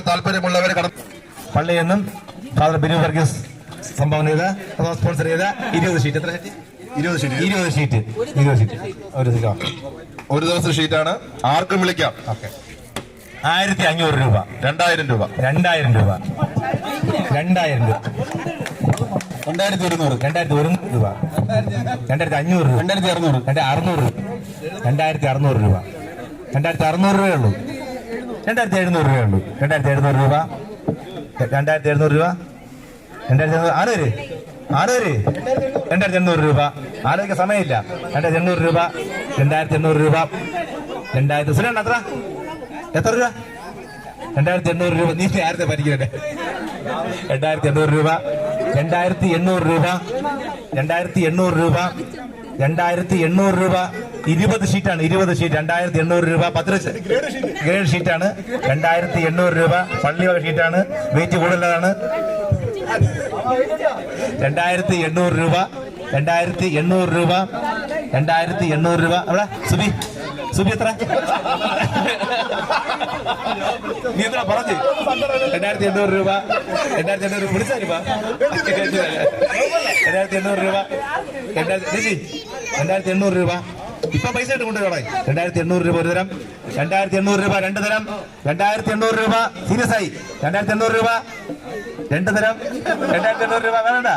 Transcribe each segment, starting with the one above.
താല്പര്യമുള്ളവരെ കടന്നു പള്ളി എന്നും ഫാദർ ബിനു വർഗീസ് സംഭാവന ചെയ്ത അഥവാ സ്പോൺസർ ചെയ്ത ഇരുപത് ഷീറ്റ് എത്ര ഷീറ്റ് ഇരുപത് ഷീറ്റ് ഇരുപത് ഷീറ്റ് ഇരുപത് ഷീറ്റ് ഒരു ദിവസം. ഷീറ്റാണ് ആർക്കും വിളിക്കാം. ഓക്കെ. ആയിരത്തി അഞ്ഞൂറ് രൂപ. രണ്ടായിരം രൂപ. രണ്ടായിരം രൂപ. രണ്ടായിരം രൂപ. രണ്ടായിരത്തി ഒരുന്നൂറ് രണ്ടായിരത്തി ഒരുന്നൂറ് രൂപ. രണ്ടായിരത്തി അഞ്ഞൂറ് രൂപ. രണ്ടായിരത്തി അറുന്നൂറ് രണ്ടായിരത്തി അറുന്നൂറ് രണ്ടായിരത്തി അറുന്നൂറ് രൂപ. രണ്ടായിരത്തി അറുന്നൂറ് രൂപയേ ഉള്ളൂ. രണ്ടായിരത്തി എഴുന്നൂറ് രൂപ ഉള്ളൂ. രണ്ടായിരത്തി എഴുന്നൂറ് രൂപ. രണ്ടായിരത്തി എഴുന്നൂറ് രൂപ. രണ്ടായിരത്തി എഴുന്നൂറ് ആനൂര് ആനൂര് രണ്ടായിരത്തി എണ്ണൂറ് രൂപ. ആലോചിക്കാൻ സമയമില്ല. രണ്ടായിരത്തി എണ്ണൂറ് രൂപ. രണ്ടായിരത്തി എണ്ണൂറ് രൂപ. രണ്ടായിരത്തി സുരേണ്ട എത്ര? എത്ര രൂപ? രണ്ടായിരത്തി എണ്ണൂറ് രൂപ. നീ നേരത്തെ പഠിക്കണ്ടേ രണ്ടായിരത്തി എണ്ണൂറ് രൂപ. രണ്ടായിരത്തി എണ്ണൂറ് രൂപ. രണ്ടായിരത്തി എണ്ണൂറ് രൂപ. രണ്ടായിരത്തി എണ്ണൂറ് രൂപ. ഇരുപത് ഷീറ്റാണ് ഇരുപത് ഷീറ്റ്. രണ്ടായിരത്തി എണ്ണൂറ് രൂപ പത്ത് ഗ്രേഡ് ഷീറ്റാണ്. രണ്ടായിരത്തി എണ്ണൂറ് രൂപ പള്ളിവക ഷീറ്റാണ്. വെയിറ്റ് കൂടുതലാണ് രണ്ടായിരത്തി എണ്ണൂറ് രൂപ രണ്ടായിരത്തി എണ്ണൂറ് രൂപ രണ്ടായിരത്തി എണ്ണൂറ് രൂപ. അവിടെ സുബി. സുബി എത്ര? നീ എത്ര പറഞ്ഞു? രണ്ടായിരത്തി എണ്ണൂറ് രൂപ രണ്ടായിരത്തി എണ്ണൂറ് രൂപ. വിളിച്ചാൽ രണ്ടായിരത്തി എണ്ണൂറ് രൂപ രണ്ടായിരത്തി രണ്ടായിരത്തി എണ്ണൂറ് രൂപ. ഇപ്പൊ പൈസ ആയിട്ട് കൊണ്ടുപോകണേ രണ്ടായിരത്തി എണ്ണൂറ് രൂപ ഒരു തരം രണ്ടായിരത്തി എണ്ണൂറ് രൂപ രണ്ട് തരം രണ്ടായിരത്തി എണ്ണൂറ് രൂപ സീരിയസ് ആയി. രണ്ടായിരത്തി എണ്ണൂറ് രൂപ രണ്ട് തരം രണ്ടായിരത്തി എണ്ണൂറ് രൂപ വേണ്ട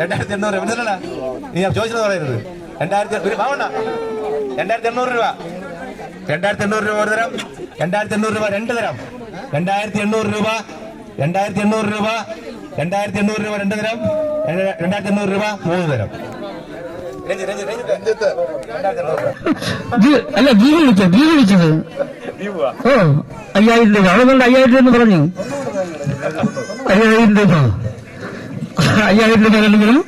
രണ്ടായിരത്തി എണ്ണൂറ് രൂപ. മനസ്സിലല്ല നീ ഞാൻ ചോദിച്ചത് പറയരുത്. രണ്ടായിരത്തി ഒരു വേണ്ട രണ്ടായിരത്തി എണ്ണൂറ് രൂപ. രണ്ടായിരത്തി എണ്ണൂറ് രൂപ ഒരു തരം രണ്ടായിരത്തി എണ്ണൂറ് രൂപ രണ്ട് തരം. രണ്ടായിരത്തി എണ്ണൂറ് രൂപ രണ്ടായിരത്തി എണ്ണൂറ് രൂപ രണ്ടായിരത്തി എണ്ണൂറ് രൂപ രണ്ട് തരം രണ്ട് രണ്ടായിരത്തി എണ്ണൂറ് രൂപ മൂന്ന് തരം. അല്ല ജീ വിളിച്ചത് ജീ വിളിച്ചത്? ഓ അയ്യായിരം രൂപ. അതുകൊണ്ട് അയ്യായിരം എന്ന് പറഞ്ഞു. അയ്യായിരം രൂപ. അയ്യായിരം രൂപ നൽകണം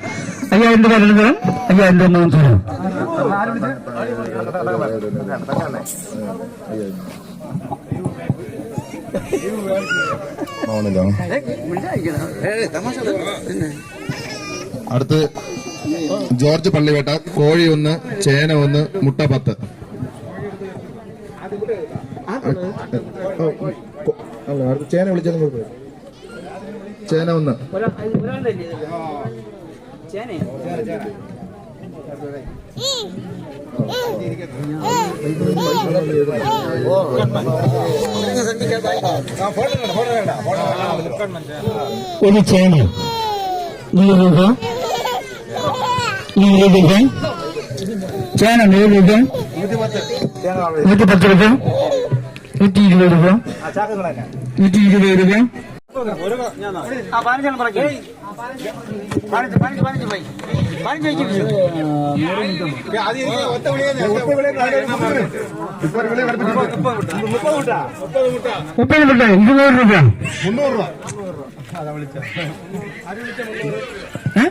അയ്യായിരം രൂപ നൽകണം അയ്യായിരം രൂപ നമുക്ക് തരും. അടുത്ത് ജോർജ് പള്ളിവേട്ട കോഴി ഒന്ന് ചേന ഒന്ന് മുട്ട പത്ത്. അല്ല ചേന വിളിച്ചാൽ ചേന ഒന്ന്. ഒരു ചേന. നൂറ് രൂപ നൂറ് രൂപ ചേന നൂറ് രൂപ നൂറ്റി പത്ത് രൂപ നൂറ്റി ഇരുപത്. രൂപ നൂറ്റി ഇരുപത് രൂപ മുപ്പത് രൂപ. ഇരുന്നൂറ് രൂപ. ഏ?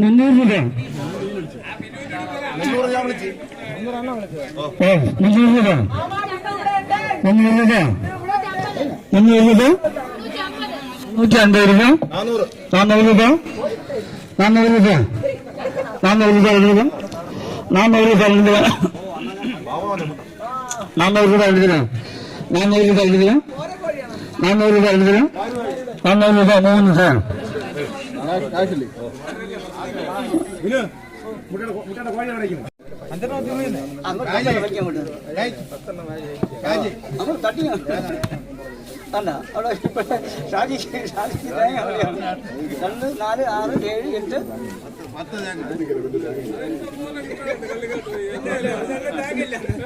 മുന്നൂറ് രൂപ ഓ മുന്നൂറ് രൂപ മുന്നൂറ് രൂപ മുന്നൂറ് രൂപ നൂറ്റി അൻപത് രൂപ നാന്നൂറ് രൂപ നാന്നൂറ് രൂപ നാന്നൂറ് രൂപ എഴുതുക നാന്നൂറ് രൂപ എഴുതുക നാന്നൂറ് രൂപ എഴുതുക നാന്നൂറ് രൂപ എഴുതുക നാന്നൂറ് രൂപ എഴുതുക നാന്നൂറ് രൂപ മൂന്ന് സാർ അല്ല അവിടെ ഇപ്പോഴത്തെ ഷാജി ഷാജി തേങ്ങ അവിടെയാണ് രണ്ട് നാല് ആറ് ഏഴ് എട്ട്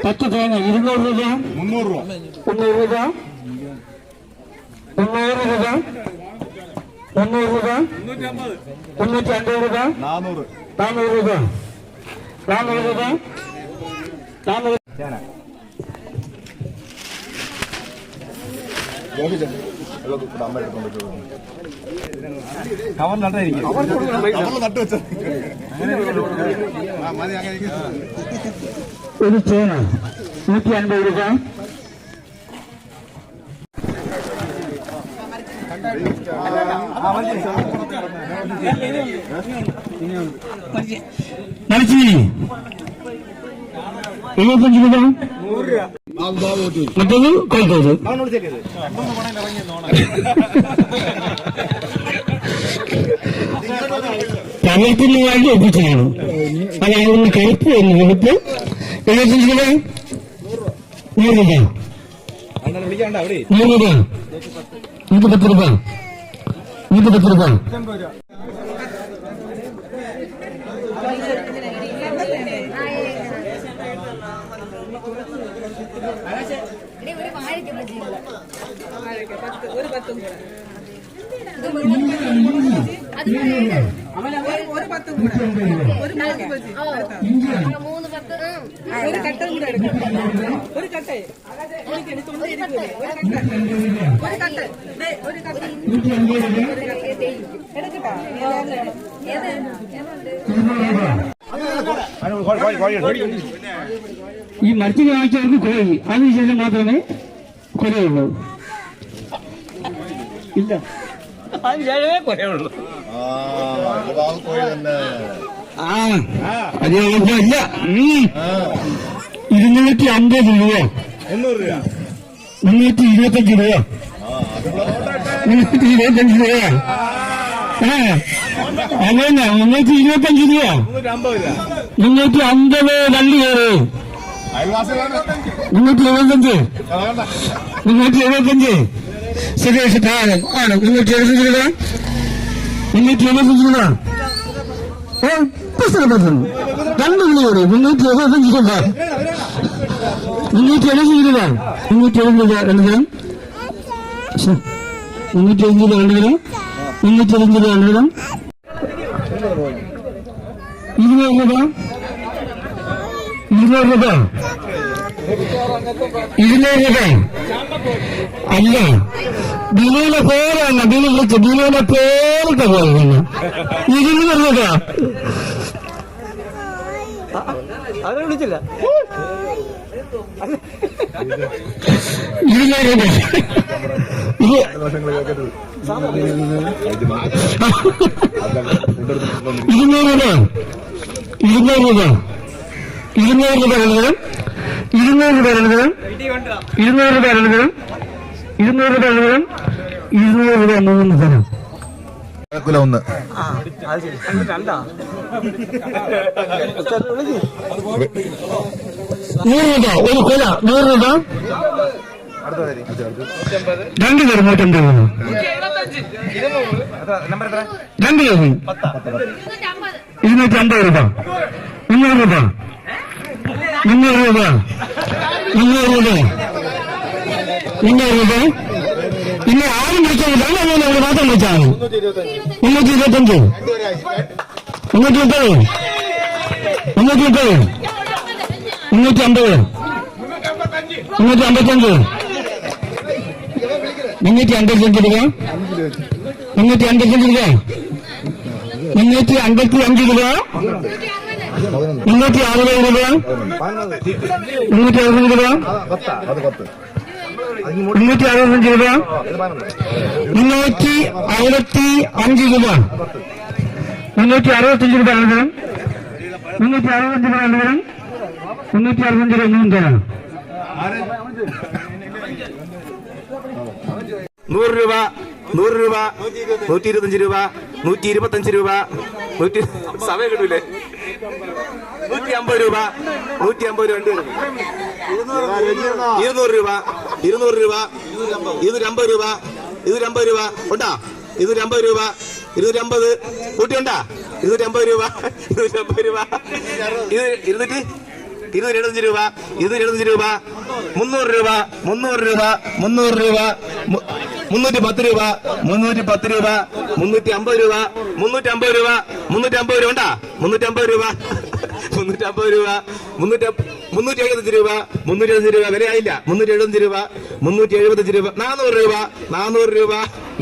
പത്ത് തേങ്ങ ഇരുന്നൂറ് രൂപ. മുന്നൂറ് രൂപ. മുന്നൂറ് രൂപ. മുന്നൂറ് രൂപ. മുന്നൂറ് രൂപ? മുന്നൂറ്റി അൻപത് രൂപ? നാനൂറ്. രൂപ. നാനൂറ് രൂപ? നാനൂറ് കവർ നട്ടായിരിക്കും ഒരു ചേന. നൂറ്റി അൻപത് രൂപ. മരിച്ചിരി എഴുപത്തഞ്ച് രൂപ. മറ്റൊന്ന് കോഴിക്കോട്. തമിഴത്തിന് വേണ്ടി ഒപ്പിച്ചതാണ്. അതായത് കരുപ്പ് എന്ന് കൊടുത്ത് എഴുപത്തഞ്ച് രൂപ. നൂറ് രൂപ. നൂറ് രൂപ. നൂറ്റി പത്ത് രൂപ നൂറ്റി പത്ത് രൂപ ഇവിടെ ഒരു പത്തും കൂടെ. ഒരു പത്തും കൂടെ ഒരു മൂന്ന്. ഒരു കട്ടയും കൂടെ എടുക്കും ഒരു കട്ടേ? ഒരു കട്ട ഒരു കട്ട ഒരു കട്ട എടുക്കട്ടാ? ഈ മരത്തിന് വാങ്ങിച്ചവർക്ക് കോഴി അതിനുശേഷം മാത്രമേ കൊലയുള്ളൂ ഇല്ല അതിന് ശേഷമേ കുറയുള്ളൂ ആ അത്. ഇരുന്നൂറ്റി അമ്പത് രൂപയോ മുന്നൂറ്റി ഇരുപത്തഞ്ച് രൂപയോ മുന്നൂറ്റി ഇരുപത്തഞ്ച് രൂപയോ ഏ അതന്നെ മുന്നൂറ്റി ഇരുപത്തഞ്ച് രൂപയോ മുന്നൂറ്റി അമ്പത് രണ്ട് പേര്. മുന്നൂറ്റി എഴുപത്തഞ്ച്. മുന്നൂറ്റി എഴുപത്തഞ്ച്. സുരേഷ് താരം ആണ്. മുന്നൂറ്റി എഴുപത്തഞ്ച് രൂപ. മുന്നൂറ്റി എഴുപത്തഞ്ച് രൂപ. ഓ പുസ്തകപ്പെടുത്തുന്നു രണ്ട് വിളിയോട് മുന്നൂറ്റി എഴുപത്തഞ്ച് രൂപ മുന്നൂറ്റി എഴുപത്തഞ്ച് രൂപ. മുന്നൂറ്റി എഴുപത് രൂപ രണ്ട് തരം ശ്ശെ. മുന്നൂറ്റി എഴുപത് രൂപ രണ്ട് തരം മുന്നൂറ്റി എഴുപത് രൂപ രണ്ട് തരം ഇരുന്നൂറ് രൂപ. ഇരുന്നൂറ് അല്ല? ബിനുവിന്റെ പേരാണ് ബിനു വിളിച്ച് ബിനുവിന്റെ പേരിട്ട് പോയിരുന്നു ഇരുന്നൂറ് രൂപ. അവരെ വിളിച്ചില്ല. ഇരുന്നൂറ് രൂപ. ഇത് നൂറ് രൂപ. ഒരു കൊല. നൂറ് രൂപ. രണ്ട് പേര് നൂറ്റമ്പത് രൂപ രണ്ട് പേര്. ഇരുന്നൂറ്റി അമ്പത് രൂപ. മുന്നൂറ് രൂപ. മുന്നൂറ് രൂപ. മുന്നൂറ് രൂപ. മുന്നൂറ് രൂപ. ഇനി ആരും വിളിക്കാൻ മൂന്ന് മാത്രം വിളിച്ചാൽ മുന്നൂറ്റി ഇരുപത്തഞ്ച്. മുന്നൂറ്റി മുപ്പത് മുന്നൂറ്റി മുപ്പത് മുന്നൂറ്റി അമ്പത് മുന്നൂറ്റി അമ്പത്തഞ്ച് മുന്നൂറ്റി അമ്പത്തഞ്ച് മുന്നൂറ്റി അമ്പത്തഞ്ച് മുന്നൂറ്റി അമ്പത്തി അഞ്ച് രൂപ. മുന്നൂറ്റി അറുപത് രൂപ. മുന്നൂറ്റി അറുപത് രൂപ. മുന്നൂറ്റി അറുപത്തഞ്ച് രൂപ. മുന്നൂറ്റി അറുപത്തി അഞ്ച് രൂപ. മുന്നൂറ്റി അറുപത്തഞ്ച് രൂപ നൽകണം മുന്നൂറ്റി അറുപത്തഞ്ച് രൂപ നൽകണം മുന്നൂറ്റി അറുപത്തഞ്ച് രൂപ മൂന്ന് തരാം. നൂറ് രൂപ നൂറ് രൂപ നൂറ്റി ഇരുപത്തഞ്ച് രൂപ നൂറ്റി ഇരുപത്തഞ്ച് രൂപ നൂറ്റി സമയം കിട്ടൂലേ? നൂറ്റി അമ്പത് രൂപ നൂറ്റി അമ്പത് രണ്ട് ഇരുന്നൂറ് രൂപ ഇരുന്നൂറ് രൂപ ഇരുന്നൂറ്റമ്പത് രൂപ ഇരുന്നൂറ്റമ്പത് രൂപ ഉണ്ടാ? ഇരുന്നൂറ്റമ്പത് രൂപ. ഇരുന്നൂറ്റമ്പത്. കൂട്ടിയുണ്ടാ? ഇരുന്നൂറ്റമ്പത് രൂപ. ഇരുന്നൂറ്റമ്പത് രൂപ. ഇത് ഇരുന്നൂറ്റി ഇരുന്നൂറ്റി എഴുപത്തഞ്ച് രൂപ. ഇരുന്നൂറ്റി എഴുപത്തഞ്ച് രൂപ. മുന്നൂറ് രൂപ. മുന്നൂറ് രൂപ. മുന്നൂറ് രൂപ. മുന്നൂറ്റി പത്ത് രൂപ. മുന്നൂറ്റി പത്ത് രൂപ. മുന്നൂറ്റി അമ്പത് രൂപ. മുന്നൂറ്റി അമ്പത് രൂപ. മുന്നൂറ്റി അമ്പത് രൂപ ഉണ്ടാ? മുന്നൂറ്റി അമ്പത് രൂപ. മുന്നൂറ്റി അമ്പത് രൂപ. മുന്നൂറ്റി മുന്നൂറ്റി എഴുപത്തഞ്ച് രൂപ മുന്നൂറ്റി എഴുപത്തഞ്ച് രൂപ വിലയായില്ല. മുന്നൂറ്റി എഴുപത്തഞ്ച് രൂപ മുന്നൂറ്റി എഴുപത്തഞ്ച് രൂപ. നാനൂറ് രൂപ നാനൂറ് രൂപ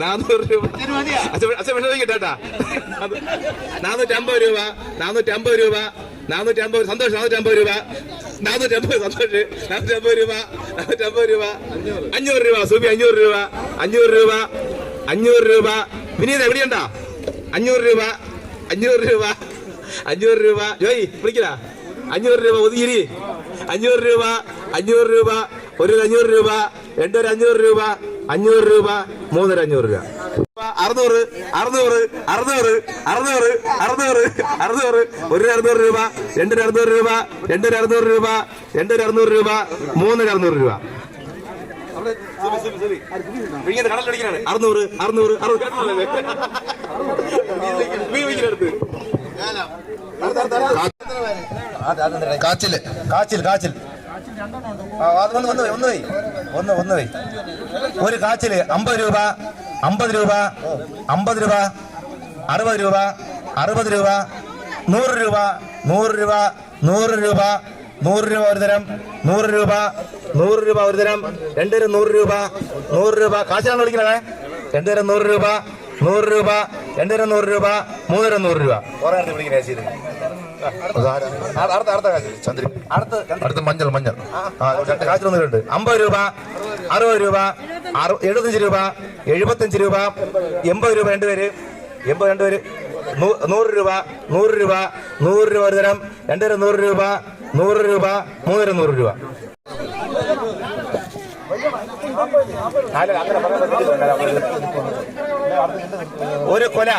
നാനൂറ് രൂപ. അച്ഛൻ അച്ഛൻ വിഷമിക്കട്ടാ നാനൂറ്റി അമ്പത് രൂപ നാനൂറ്റി അമ്പത് രൂപ നാനൂറ്റി അമ്പത് സന്തോഷം നാനൂറ്റി അമ്പത് രൂപ. നാനൂറ്റി അമ്പത് സന്തോഷ്. നാനൂറ്റി അമ്പത് രൂപ നാനൂറ്റി അമ്പത് രൂപ. അഞ്ഞൂറ്. രൂപ സൂബി അഞ്ഞൂറ് രൂപ അഞ്ഞൂറ് രൂപ അഞ്ഞൂറ് രൂപ. വിനീത് എവിടെയുണ്ടാ അഞ്ഞൂറ് രൂപ അഞ്ഞൂറ് രൂപ അഞ്ഞൂറ് രൂപ. ജോയി വിളിക്കലാ അഞ്ഞൂറ് രൂപ ഒതുങ്ങിരി അഞ്ഞൂറ് രൂപ അഞ്ഞൂറ് രൂപ ഒരു അഞ്ഞൂറ് രൂപ രണ്ടൊരു അഞ്ഞൂറ് രൂപ അഞ്ഞൂറ് രൂപ മൂന്നര അഞ്ഞൂറ് രൂപ അറുന്നൂറ് അറുന്നൂറ് അറുന്നൂറ് അറുന്നൂറ് അറുന്നൂറ് അറുന്നൂറ് ഒരു അറുന്നൂറ് രൂപ രണ്ടര അറുന്നൂറ് രൂപ രണ്ടര അറുന്നൂറ് രൂപ രണ്ടര അറുന്നൂറ് രൂപ മൂന്നര അറുന്നൂറ് രൂപ അറുന്നൂറ് അറുന്നൂറ് അറുന്നൂറ് കാച്ചിൽ. കാച്ചിൽ കാച്ചിൽ ഒന്ന് ഒന്ന് ഒന്ന് വൈ ഒന്ന് ഒന്ന് വൈ ഒരു കാച്ചിൽ അമ്പത് രൂപ അമ്പത് രൂപ അമ്പത് രൂപ അറുപത് രൂപ അറുപത് രൂപ നൂറ് രൂപ നൂറ് രൂപ നൂറ് രൂപ നൂറ് രൂപ ഒരു തരം നൂറ് രൂപ നൂറ് രൂപ ഒരു തരം രണ്ടുപേരും നൂറ് രൂപ നൂറ് രൂപ. കാശാണ് വിളിക്കണേ രണ്ടുപേരും നൂറ് രൂപ നൂറ് രൂപ രണ്ടുപേരും നൂറ് രൂപ മൂന്നുപേരും നൂറ് രൂപ. കുറേ വിളിക്കണേ ശരി അടുത്ത മഞ്ഞൾ മഞ്ഞൾ. തന്നിട്ടുണ്ട് അമ്പത് രൂപ അറുപത് രൂപ എഴുപത്തഞ്ച് രൂപ എഴുപത്തഞ്ച് രൂപ എൺപത് രൂപ രണ്ടുപേര് എൺപത് രണ്ടുപേര് നൂറ് രൂപ നൂറ് രൂപ നൂറ് രൂപ ഒരു തരം. രണ്ടുതരം നൂറ് രൂപ നൂറ് രൂപ മൂന്നര നൂറ് രൂപ. ഒരു കൊല.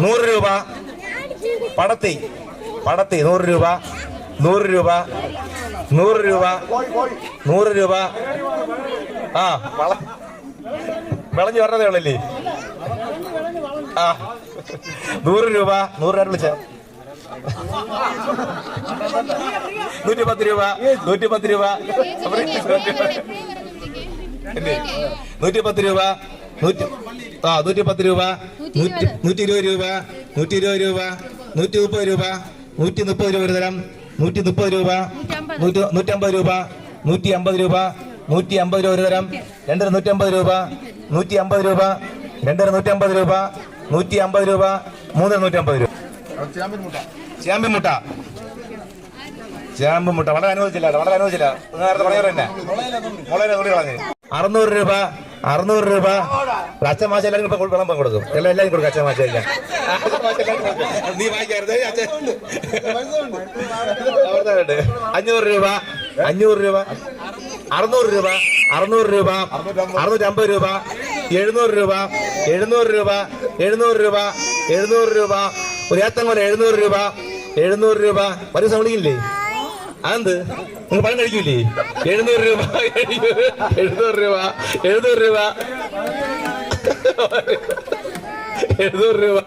നൂറ് രൂപ. പടത്തി. പടത്തി നൂറ് രൂപ നൂറ് രൂപ നൂറ് രൂപ നൂറ് രൂപ. ആ. വള വിളഞ്ഞു പറഞ്ഞതേ ഉള്ളല്ലേ? ആ. നൂറ് രൂപ നൂറ് രൂപ വിളിച്ച. നൂറ്റി പത്ത് രൂപ നൂറ്റി പത്ത് രൂപ? നൂറ്റി പത്ത് രൂപ നൂറ്റി ആ നൂറ്റി പത്ത് രൂപ നൂറ്റി നൂറ്റി ഇരുപത് രൂപ നൂറ്റി ഇരുപത് രൂപ നൂറ്റി മുപ്പത് രൂപ. നൂറ്റി മുപ്പത് രൂപ ഒരു തരം നൂറ്റി മുപ്പത് രൂപ നൂറ്റി നൂറ്റമ്പത് രൂപ നൂറ്റി അമ്പത് രൂപ നൂറ്റി അമ്പത് രൂപ ഒരു തരം രണ്ടര നൂറ്റമ്പത് രൂപ നൂറ്റി അമ്പത് രൂപ രണ്ടര നൂറ്റമ്പത് രൂപ നൂറ്റി അമ്പത് രൂപ മൂന്നര നൂറ്റമ്പത് രൂപ. ചാമ്പ്യൻ മുട്ട. ചാമ്പ് മുട്ട. വളരെ അനുവദിച്ചില്ല വളരെ അനുവദിച്ചില്ല. നേരത്തെ പറഞ്ഞവർ തന്നെ വളരെ കളഞ്ഞ്. അറുന്നൂറ് രൂപ അറുന്നൂറ് രൂപ. അച്ഛൻ മാച്ച എല്ലാവരും ഇപ്പൊ വിളമ്പം കൊടുക്കും. എല്ലാം എല്ലാവരും കൊടുക്കും അച്ഛൻ മാച്ച എല്ലാം അഞ്ഞൂറ് രൂപ അഞ്ഞൂറ് രൂപ അറുന്നൂറ് രൂപ അറുന്നൂറ് രൂപ അറുന്നൂറ്റമ്പത് രൂപ എഴുന്നൂറ് രൂപ എഴുന്നൂറ് രൂപ എഴുന്നൂറ് രൂപ എഴുന്നൂറ് രൂപ ഒരു ഏത്തങ്കോല എഴുന്നൂറ് രൂപ എഴുന്നൂറ് രൂപ. ഒരു വിളിക്കില്ലേ? അതെന്ത്? നിങ്ങൾ പണം കഴിക്കൂലേ? എഴുന്നൂറ് രൂപ എഴുന്നൂറ് രൂപ. എഴുന്നൂറ് രൂപ. എഴുന്നൂറ് രൂപ.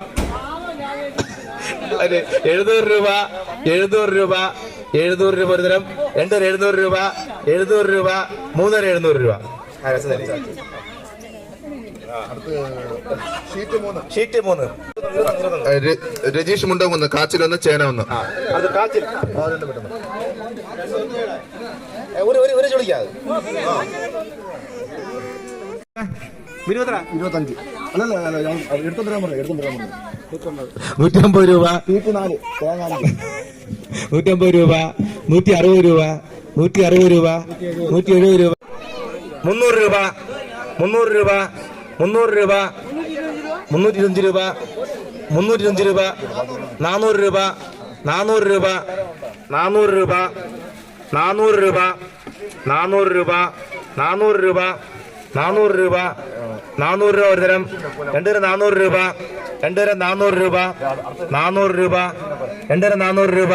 അതെ എഴുന്നൂറ് രൂപ. എഴുന്നൂറ് രൂപ. എഴുന്നൂറ് രൂപ ഒരു തരം. രണ്ടര എഴുന്നൂറ് രൂപ. എഴുന്നൂറ് രൂപ. മൂന്നര എഴുന്നൂറ് രൂപ. ആ, രസം. ഷീറ്റ് മൂന്ന്. രജീഷ് മുണ്ട ഒന്ന് കാച്ചിലൊന്ന് ചേന ഒന്ന് അത് കാച്ചിൽ. ഒരു ഒരു ഒരു ചുളിക്കാതെ ഇരുപത്തഞ്ച്. അല്ലല്ല അല്ല നൂറ്റമ്പത് രൂപ. നൂറ്റമ്പത് രൂപ. നൂറ്റി അറുപത് രൂപ. നൂറ്റി അറുപത് രൂപ. നൂറ്റി എഴുപത് രൂപ. മുന്നൂറ് രൂപ. മുന്നൂറ് രൂപ. മുന്നൂറ് രൂപ മുന്നൂറ്റി ഇരുപത്തഞ്ച് രൂപ മുന്നൂറ്റി ഇരുപത്തഞ്ച് രൂപ നാനൂറ് രൂപ നാനൂറ് രൂപ നാനൂറ് രൂപ നാനൂറ് രൂപ നാനൂറ് രൂപ നാനൂറ് രൂപ നാനൂറ് രൂപ നാനൂറ് രൂപ ഒരു തരം രണ്ടര നാനൂറ് രൂപ രണ്ടര നാനൂറ് രൂപ നാനൂറ് രൂപ രണ്ടര നാനൂറ് രൂപ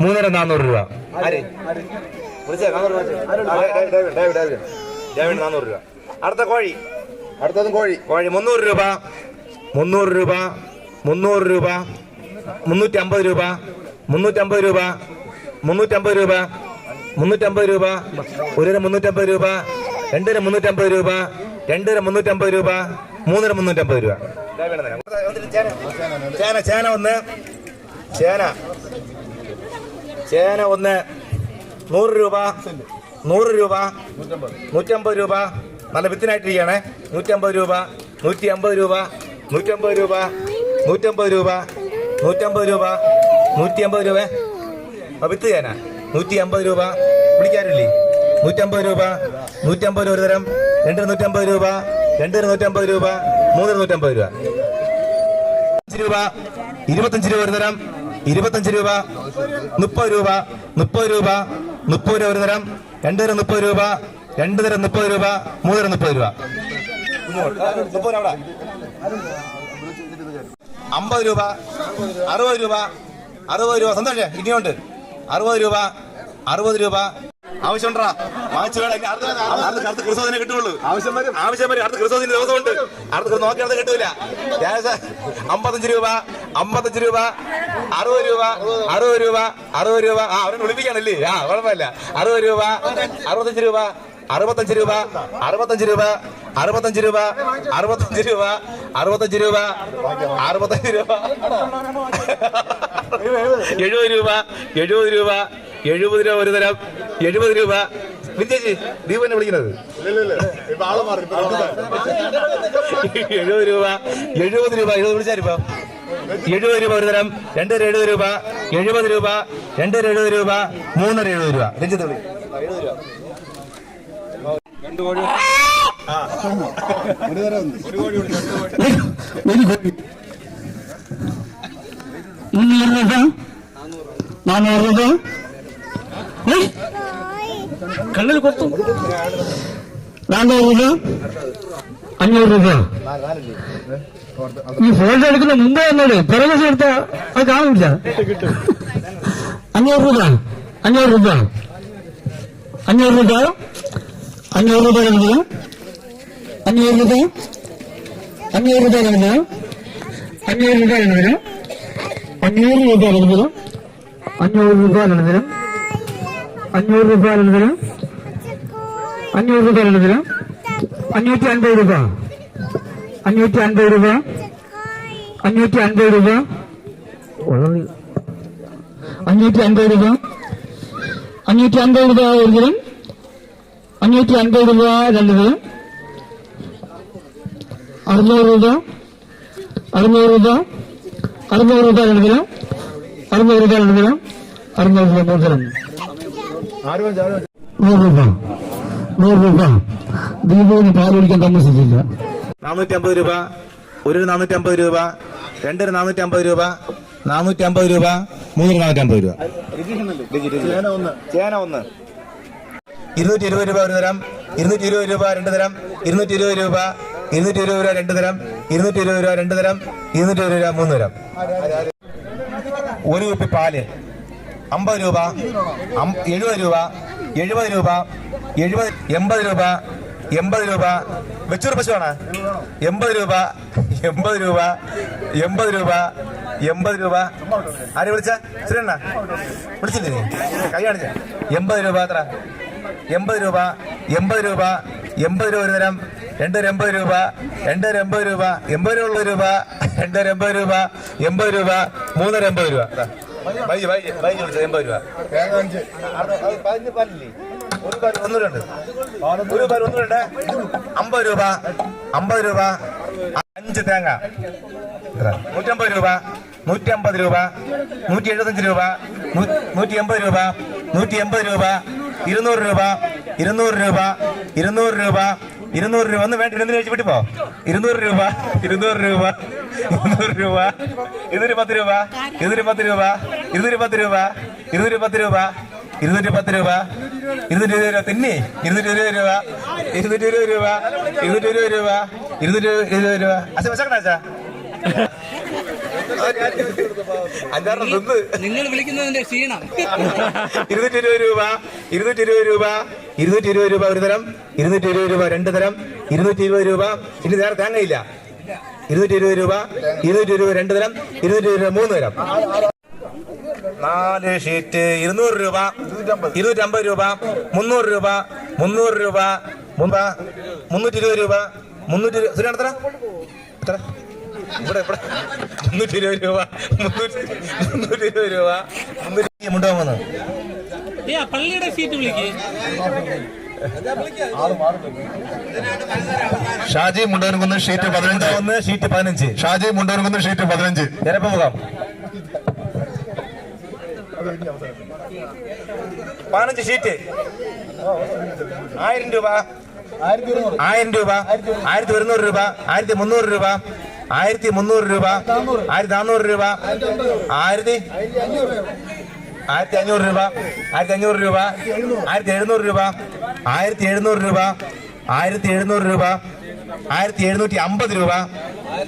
മൂന്നര നാനൂറ് രൂപ നാനൂറ് രൂപ അടുത്ത കോഴി അടുത്തതും കോഴി. കോഴി മുന്നൂറ് രൂപ മുന്നൂറ് രൂപ മുന്നൂറ് രൂപ മുന്നൂറ്റി അമ്പത് രൂപ മുന്നൂറ്റമ്പത് രൂപ മുന്നൂറ്റമ്പത് രൂപ മുന്നൂറ്റമ്പത് രൂപ ഒരു മുന്നൂറ്റമ്പത് രൂപ രണ്ടര മുന്നൂറ്റമ്പത് രൂപ രണ്ടര മുന്നൂറ്റമ്പത് രൂപ മൂന്നര മുന്നൂറ്റമ്പത് രൂപ. ചേന. ചേന ഒന്ന്. ചേന. ചേന ഒന്ന്. നൂറ് രൂപ. നൂറ് രൂപ. നൂറ്റമ്പത് രൂപ. നല്ല വിത്തിനായിട്ടിരിക്കുകയാണേ. നൂറ്റമ്പത് രൂപ നൂറ്റി അമ്പത് രൂപ നൂറ്റമ്പത് രൂപ നൂറ്റമ്പത് രൂപ നൂറ്റമ്പത് രൂപ നൂറ്റി അമ്പത് രൂപ വിത്ത് ചെയ്യാനാ നൂറ്റി അമ്പത് രൂപ. വിളിക്കാറില്ലേ നൂറ്റമ്പത് രൂപ നൂറ്റമ്പത് രൂപ ഒരു തരം രണ്ടര നൂറ്റമ്പത് രൂപ രണ്ടര നൂറ്റമ്പത് രൂപ മൂന്നര നൂറ്റമ്പത് രൂപ. അഞ്ച് രൂപ ഇരുപത്തഞ്ച് രൂപ ഒരു തരം ഇരുപത്തഞ്ച് രൂപ മുപ്പത് രൂപ മുപ്പത് രൂപ മുപ്പത് രൂപ ഒരു തരം രണ്ട് മുപ്പത് രൂപ രണ്ട് തരം മുപ്പത് രൂപ മൂന്ന് തരം മുപ്പത് രൂപ. അമ്പത് രൂപ അറുപത് രൂപ അറുപത് രൂപ സന്തോഷേ ഇനിയുണ്ട്. അറുപത് രൂപ അറുപത് രൂപ. ആവശ്യമുണ്ടാ? വാങ്ങിച്ചു അടുത്ത ക്രിസ്തുവിനെ കിട്ടുള്ളൂ ആവശ്യം വരും. ആവശ്യം വരും. അടുത്ത ക്രിസ്തുവിന്റെ ദിവസമുണ്ട്. അടുത്ത നോക്കി അടുത്ത് കിട്ടൂല. അമ്പത്തഞ്ച് രൂപ അമ്പത്തഞ്ച് രൂപ അറുപത് രൂപ അറുപത് രൂപ അറുപത് രൂപ. ആ അവരെ വിളിപ്പിക്കാണല്ലേ ആ കുഴപ്പമില്ല. അറുപത് രൂപ അറുപത്തഞ്ച് രൂപ അറുപത്തഞ്ച് രൂപ അറുപത്തഞ്ച് രൂപ അറുപത്തഞ്ച് രൂപ അറുപത്തഞ്ച് രൂപ അറുപത്തഞ്ച് രൂപ അറുപത്തഞ്ച് രൂപ. എഴുപത് രൂപ എഴുപത് രൂപ എഴുപത് രൂപ ഒരു തരം എഴുപത് രൂപ. വിജയജി ദീപ എന്നെ വിളിക്കുന്നത്. എഴുപത് രൂപ എഴുപത് രൂപ എഴുപത് വിളിച്ചാരിപ്പോ എഴുപത് രൂപ ഒരു തരം രണ്ടര എഴുപത് രൂപ എഴുപത് രൂപ രണ്ടര എഴുപത് രൂപ മൂന്നര എഴുപത് രൂപ. രഞ്ജിത്ത് വിളി. ഒരു കോടി മുന്നൂറ് രൂപ നാനൂറ് രൂപ. കണ്ണിൽ കൊത്തു. നാനൂറ് രൂപ. അഞ്ഞൂറ് രൂപ. ഈ ഫോട്ടോ എടുക്കുന്ന മുമ്പേ എന്നോട് പിറകെ എടുത്ത അത് കാണില്ല അഞ്ഞൂറ് രൂപ. അഞ്ഞൂറ് രൂപ. അഞ്ഞൂറ് രൂപ. അഞ്ഞൂറ് രൂപ നൽകുക അഞ്ഞൂറ് രൂപ അഞ്ഞൂറ് രൂപ നൽകുക അഞ്ഞൂറ് രൂപ. നൽകുക അഞ്ഞൂറ് രൂപ. നൽകുക അഞ്ഞൂറ് രൂപ. നൽകുക അഞ്ഞൂറ് രൂപ. നൽകുക അഞ്ഞൂറ് രൂപ നൽകുക അഞ്ഞൂറ്റി അൻപത് രൂപ അഞ്ഞൂറ്റി അൻപത് രൂപ അഞ്ഞൂറ്റി അൻപത് രൂപ അഞ്ഞൂറ്റി അൻപത് രൂപ അഞ്ഞൂറ്റി അൻപത് രൂപ ഒരിക്കലും അഞ്ഞൂറ്റി അൻപത് രൂപ രണ്ട് തരം അറുന്നൂറ് രൂപ. അറുന്നൂറ് രൂപ. അറുന്നൂറ് രൂപ രണ്ട് തരം അറുന്നൂറ് രൂപ രണ്ട് തരം അറുന്നൂറ് രൂപ മൂന്ന് തരം നൂറ് രൂപ. നൂറ് രൂപ. ദീപുവിന് പാൽ കുടിക്കാൻ താമസിച്ചില്ല നാനൂറ്റി അമ്പത് രൂപ ഒരു നാനൂറ്റി അമ്പത് രൂപ രണ്ടര നാനൂറ്റി അമ്പത് രൂപ നാനൂറ്റി അമ്പത് രൂപ മൂന്നര നാനൂറ്റി അമ്പത് രൂപ. ചേന ഒന്ന്. ചേന ഒന്ന്. ഇരുന്നൂറ്റി ഇരുപത് രൂപ ഒരു തരം ഇരുന്നൂറ്റി ഇരുപത് രൂപ രണ്ട് തരം ഇരുന്നൂറ്റി ഇരുപത് രൂപ ഇരുന്നൂറ്റി ഇരുപത് രൂപ രണ്ട് തരം ഇരുന്നൂറ്റി ഇരുപത് രൂപ രണ്ട് തരം ഇരുന്നൂറ്റി ഇരുപത് രൂപ മൂന്ന് തരം. ഒരു കുപ്പി പാൽ അമ്പത് രൂപ എഴുപത് രൂപ എഴുപത് രൂപ എഴുപത് എൺപത് രൂപ എൺപത് രൂപ. വെച്ചൂർ പശുവാണ് എൺപത് രൂപ എൺപത് രൂപ എൺപത് രൂപ എൺപത് രൂപ. ആരെ വിളിച്ച? ശ്രീണ്ണ വിളിച്ചില്ലേ? കൈ കാണിച്ച. എൺപത് രൂപ എത്ര എൺപത് രൂപ എൺപത് രൂപ എൺപത് രൂപ ഒരു തരം രണ്ടര എൺപത് രൂപ രണ്ടര എൺപത് രൂപ എൺപത് ഉള്ള രൂപ രണ്ടര എൺപത് രൂപ എൺപത് രൂപ മൂന്നര എൺപത് രൂപ. രൂപ. അമ്പത് രൂപ അമ്പത് രൂപ അഞ്ച് തേങ്ങ? നൂറ്റമ്പത് രൂപ നൂറ്റി അമ്പത് രൂപ നൂറ്റി എഴുപത്തഞ്ച് രൂപ നൂറ്റി എൺപത് രൂപ നൂറ്റി എൺപത് രൂപ ഇരുന്നൂറ് രൂപ ഇരുന്നൂറ് രൂപ ഇരുന്നൂറ് രൂപ ഇരുന്നൂറ് രൂപ. ഒന്ന് വേണ്ട ഇരുന്നൂറ് കഴിച്ച് പോ. ഇരുന്നൂറ് രൂപ ഇരുന്നൂറ് രൂപ ഇരുന്നൂറ് രൂപ ഇരുന്നൂറ്റി പത്ത് രൂപ ഇരുന്നൂറ്റി പത്ത് രൂപ ഇരുന്നൂറ്റി പത്ത് രൂപ ഇരുന്നൂറ്റി പത്ത് രൂപ ഇരുന്നൂറ്റി പത്ത് രൂപ ഇരുന്നൂറ്റി ഇരുപത് രൂപ തിന്നി. ഇരുന്നൂറ്റി ഇരുപത് രൂപ ഇരുന്നൂറ്റി ഇരുപത് രൂപ ഇരുന്നൂറ്റി ഇരുപത് രൂപ ഇരുന്നൂറ്റി ഇരുപത് രൂപ. അച്ഛൻ പച്ചക്കണ നിങ്ങൾ വിളിക്കുന്നതിന്റെ ക്ഷീണം. ഇരുന്നൂറ്റി ഇരുപത് രൂപ ഇരുന്നൂറ്റി ഇരുപത് രൂപ ഇരുന്നൂറ്റി ഇരുപത് രൂപ ഒരു തരം ഇരുന്നൂറ്റി ഇരുപത് രൂപ രണ്ട് തരം ഇരുന്നൂറ്റി ഇരുപത് രൂപ. ഇനി നേരെ തേങ്ങയില്ല. ഇരുന്നൂറ്റി ഇരുപത് രൂപ ഇരുന്നൂറ്റി ഇരുപത് രണ്ട് തരം ഇരുന്നൂറ്റി ഇരുപത് മൂന്ന് തരം. നാല് ഷീറ്റ് ഇരുന്നൂറ് രൂപ ഇരുന്നൂറ്റമ്പത് രൂപ മുന്നൂറ് രൂപ മുന്നൂറ് രൂപ മുന്നൂറ് മുന്നൂറ്റി ഇരുപത് രൂപ മുന്നൂറ്റി ഇരുപത് എത്ര? എത്ര? ഇവിടെ ഇവിടെ. മുന്നൂറ്റി ഇരുപത് രൂപ. മുന്നൂറ്റി മുന്നൂറ്റി ഇരുപത് രൂപ. മുന്നൂറ്റി മുണ്ടോമെന്ന് ഏ പള്ളിയുടെ സീറ്റ് വിളിക്കേ. ഷാജി മുണ്ടോൻകുന്ന് ഷീറ്റ് പതിനഞ്ച്. ഒന്ന് ഷീറ്റ് പതിനഞ്ച്. ഷാജി മുണ്ടോൻകുന്ന് ഷീറ്റ് പതിനഞ്ച്. എരപ്പമുഖം പതിനഞ്ച് ഷീറ്റ് ആയിരം രൂപ. ആയിരം രൂപ ആയിരത്തി ഒരുന്നൂറ് രൂപ. ആയിരത്തി മുന്നൂറ് രൂപ. ആയിരത്തി മുന്നൂറ് രൂപ ആയിരത്തി നാനൂറ് രൂപ ആയിരത്തി ആയിരത്തി അഞ്ഞൂറ് രൂപ ആയിരത്തി അഞ്ഞൂറ് രൂപ ആയിരത്തി എഴുന്നൂറ് രൂപ ആയിരത്തി എഴുന്നൂറ് രൂപ ആയിരത്തി എഴുന്നൂറ് രൂപ ആയിരത്തി എഴുന്നൂറ്റി അമ്പത് രൂപ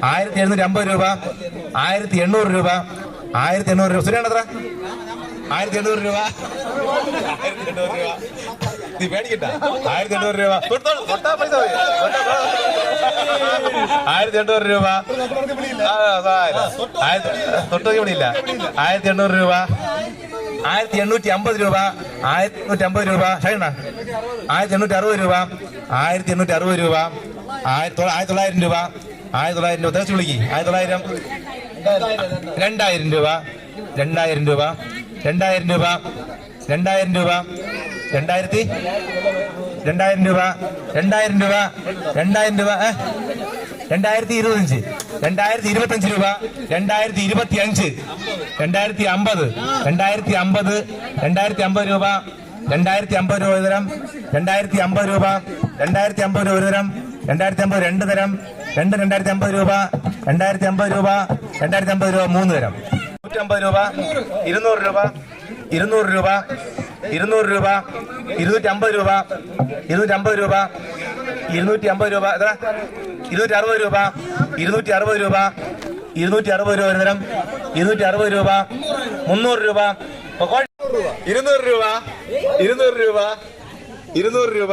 ആയിരത്തി എഴുന്നൂറ്റി അമ്പത് രൂപ ആയിരത്തി എണ്ണൂറ് രൂപ ആയിരത്തി എണ്ണൂറ് രൂപ സുരേഷ് എത്ര ആയിരത്തി എണ്ണൂറ് രൂപ ആയിരത്തി എണ്ണൂറ് രൂപ നീ പേടിക്കണ്ട. ആയിരത്തി എണ്ണൂറ് രൂപ. ആയിരത്തി എണ്ണൂറ് രൂപ തൊട്ടു ആ, ആയിരത്തി എണ്ണൂറ് രൂപ. ആയിരത്തി എണ്ണൂറ്റി അമ്പത് രൂപ ആയിരത്തി എണ്ണൂറ്റി അമ്പത് രൂപ ഷൈണ ആയിരത്തി എണ്ണൂറ്റി അറുപത് രൂപ. ആയിരത്തി എണ്ണൂറ്റി അറുപത് രൂപ. ആയിരത്തി ആയിരത്തി തൊള്ളായിരം രൂപ. ആയിരത്തി തൊള്ളായിരം രൂപ. തേച്ച് വിളിക്ക്. ആയിരത്തി തൊള്ളായിരം രണ്ടായിരം രൂപ. രണ്ടായിരം രൂപ. രണ്ടായിരം രൂപ. രണ്ടായിരം രൂപ. രണ്ടായിരത്തി? രണ്ടായിരം രൂപ. രണ്ടായിരം രൂപ. രണ്ടായിരം രൂപ. ഏ? രണ്ടായിരത്തി ഇരുപത്തഞ്ച്. രണ്ടായിരത്തി ഇരുപത്തഞ്ച് രൂപ. രണ്ടായിരത്തി ഇരുപത്തി അഞ്ച് രണ്ടായിരത്തി അമ്പത്. രണ്ടായിരത്തി അമ്പത്. രണ്ടായിരത്തി അമ്പത് രൂപ. രണ്ടായിരത്തി അമ്പത് രൂപ ഒരു തരം. രണ്ടായിരത്തി അമ്പത് രൂപ. രണ്ടായിരത്തി അമ്പത് രൂപ ഒരു തരം. രണ്ടായിരത്തി അമ്പത് രണ്ട് തരം. രണ്ട് രണ്ടായിരത്തി അമ്പത് രൂപ. രണ്ടായിരത്തി അമ്പത് രൂപ. രണ്ടായിരത്തി അമ്പത് രൂപ മൂന്ന് തരം. നൂറ്റമ്പത് രൂപ. ഇരുന്നൂറ് രൂപ. ഇരുന്നൂറ് രൂപ. ഇരുന്നൂറ് രൂപ ഇരുന്നൂറ്റി അമ്പത് രൂപ ഇരുന്നൂറ്റി അമ്പത് രൂപ ഇരുന്നൂറ്റി അമ്പത് രൂപ എത്ര ഇരുന്നൂറ്റി അറുപത് രൂപ ഇരുന്നൂറ്റി അറുപത് രൂപ ഇരുന്നൂറ്റി അറുപത് രൂപ ഒരു ഇരുന്നൂറ്റി അറുപത് രൂപ മുന്നൂറ് രൂപ. ഇരുന്നൂറ് രൂപ ഇരുന്നൂറ് രൂപ ഇരുന്നൂറ് രൂപ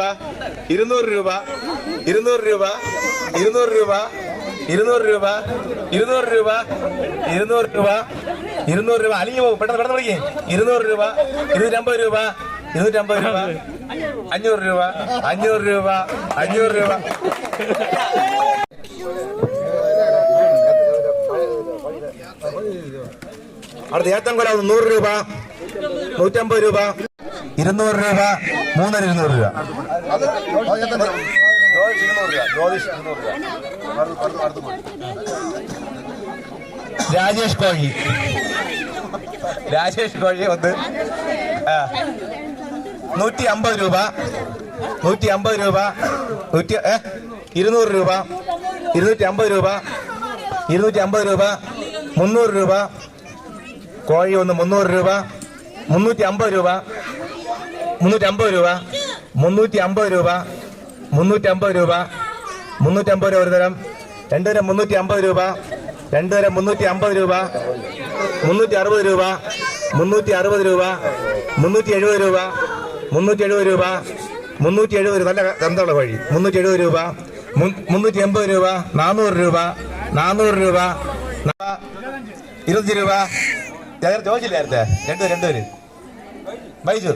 ഇരുന്നൂറ് രൂപ ഇരുന്നൂറ് രൂപ ഇരുന്നൂറ് രൂപ ഇരുന്നൂറ് രൂപ ഇരുന്നൂറ് രൂപ ഇരുന്നൂറ് രൂപ ഇരുന്നൂറ് രൂപ. അലിഞ്ഞു പോകും പെട്ടെന്ന് പെട്ടെന്ന് വിളിക്കേ ഇരുന്നൂറ് രൂപ ഇരുന്നൂറ്റമ്പത് രൂപ ഇരുന്നൂറ്റമ്പത് രൂപ അഞ്ഞൂറ് രൂപ അഞ്ഞൂറ് രൂപ അഞ്ഞൂറ് രൂപ. അടുത്ത ഏത്തംകൊല നൂറ് രൂപ നൂറ്റമ്പത് രൂപ ഇരുന്നൂറ് രൂപ മൂന്നര ഇരുന്നൂറ് രൂപ. രാജേഷ് കോഴി രാജേഷ് കോഴി ഒന്ന് നൂറ്റി അമ്പത് രൂപ നൂറ്റി അമ്പത് രൂപ നൂറ്റി ഏ ഇരുന്നൂറ് രൂപ ഇരുന്നൂറ്റി അമ്പത് രൂപ ഇരുന്നൂറ്റി അമ്പത് രൂപ മുന്നൂറ് രൂപ കോഴി ഒന്ന് മുന്നൂറ് രൂപ മുന്നൂറ്റി അമ്പത് രൂപ മുന്നൂറ്റി അമ്പത് രൂപ മുന്നൂറ്റി അമ്പത് രൂപ മുന്നൂറ്റി അമ്പത് രൂപ മുന്നൂറ്റി അമ്പത് രൂപ ഒരു തരം രണ്ട് തരം മുന്നൂറ്റി അമ്പത് രൂപ രണ്ട് തരം മുന്നൂറ്റി അമ്പത് രൂപ മുന്നൂറ്റി അറുപത് രൂപ മുന്നൂറ്റി അറുപത് രൂപ മുന്നൂറ്റി എഴുപത് രൂപ മുന്നൂറ്റി എഴുപത് രൂപ മുന്നൂറ്റി എഴുപത് രൂപ. നല്ല ഗന്ധമുള്ള വഴി മുന്നൂറ്റി എഴുപത് രൂപ മുന്നൂറ്റി എൺപത് രൂപ നാനൂറ് രൂപ നാനൂറ് രൂപ ഇരുപത്തി രൂപ. ഞാൻ ചോദിച്ചില്ലായിരുന്നേ രണ്ട് രണ്ടുപേര് ബൈജു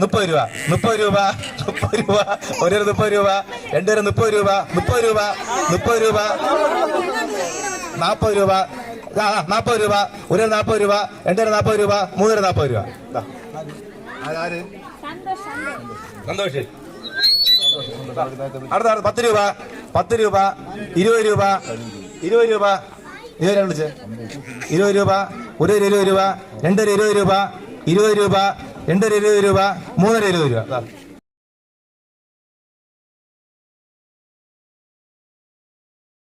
മുപ്പത് രൂപ. മുപ്പത് രൂപ മുപ്പത് രൂപ ഒരു മുപ്പത് രൂപ രണ്ടുപേരും മുപ്പത് രൂപ മുപ്പത് രൂപ മുപ്പത് രൂപ. നാൽപ്പത് രൂപ. നാൽപ്പത് രൂപ. ഒരു നാൽപ്പത് രൂപ രണ്ടര നാൽപ്പത് രൂപ മൂന്നര നാൽപ്പത് രൂപ. സന്തോഷ്. അടുത്ത പത്ത് രൂപ പത്ത് രൂപ ഇരുപത് രൂപ ഇരുപത് രൂപ. ഇരുപത് രൂപ ഇരുപത് രൂപ ഒരു ഇരുപത് രൂപ രണ്ടര ഇരുപത് രൂപ ഇരുപത് രൂപ രണ്ടര ഇരുപത് രൂപ മൂന്നര ഇരുപത് രൂപ.